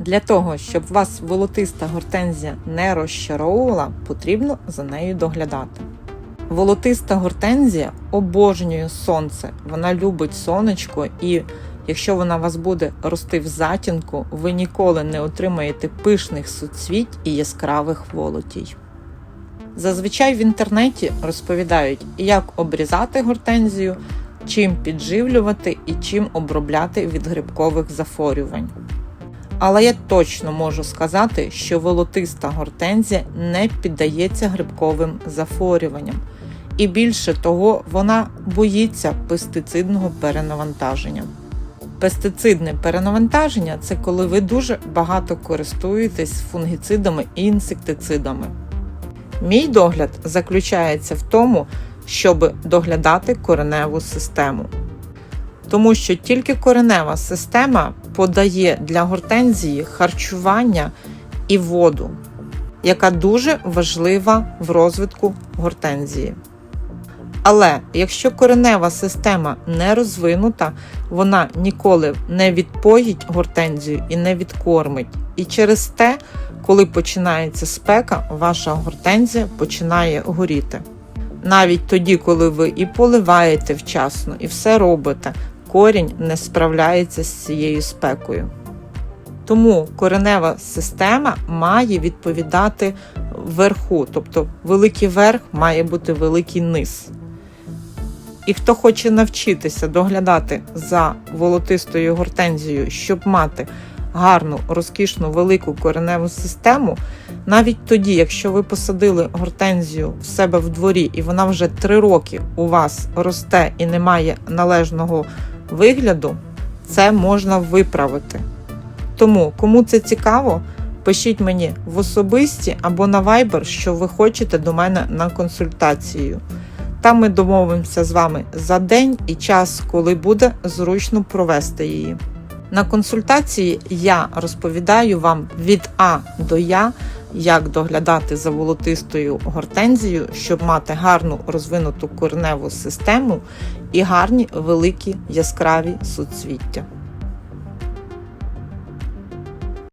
Для того, щоб вас волотиста гортензія не розчаровувала, потрібно за нею доглядати. Волотиста гортензія обожнює сонце, вона любить сонечко, і якщо вона вас буде рости в затінку, ви ніколи не отримаєте пишних суцвіть і яскравих волотій. Зазвичай в інтернеті розповідають, як обрізати гортензію, чим підживлювати і чим обробляти від грибкових захворювань. Але я точно можу сказати, що волотиста гортензія не піддається грибковим захворюванням. І більше того, вона боїться пестицидного перенавантаження. Пестицидне перенавантаження це коли ви дуже багато користуєтесь фунгіцидами і інсектицидами. Мій догляд заключається в тому, щоб доглядати кореневу систему. Тому що тільки коренева система подає для гортензії харчування і воду, яка дуже важлива в розвитку гортензії. Але якщо коренева система не розвинута, вона ніколи не відпоїть гортензію і не відкормить. І через те, коли починається спека, ваша гортензія починає горіти. Навіть тоді, коли ви і поливаєте вчасно, і все робите, корінь не справляється з цією спекою. Тому коренева система має відповідати верху, тобто великий верх має бути великий низ. І хто хоче навчитися доглядати за волотистою гортензією, щоб мати гарну, розкішну, велику кореневу систему, навіть тоді, якщо ви посадили гортензію в себе в дворі, і вона вже 3 роки у вас росте і не має належного вигляду, це можна виправити. Тому, кому це цікаво, пишіть мені в особисті або на Viber, що ви хочете до мене на консультацію. Там ми домовимося з вами за день і час, коли буде зручно провести її. На консультації я розповідаю вам від А до Я, як доглядати за волотистою гортензією, щоб мати гарну розвинуту кореневу систему і гарні великі яскраві суцвіття.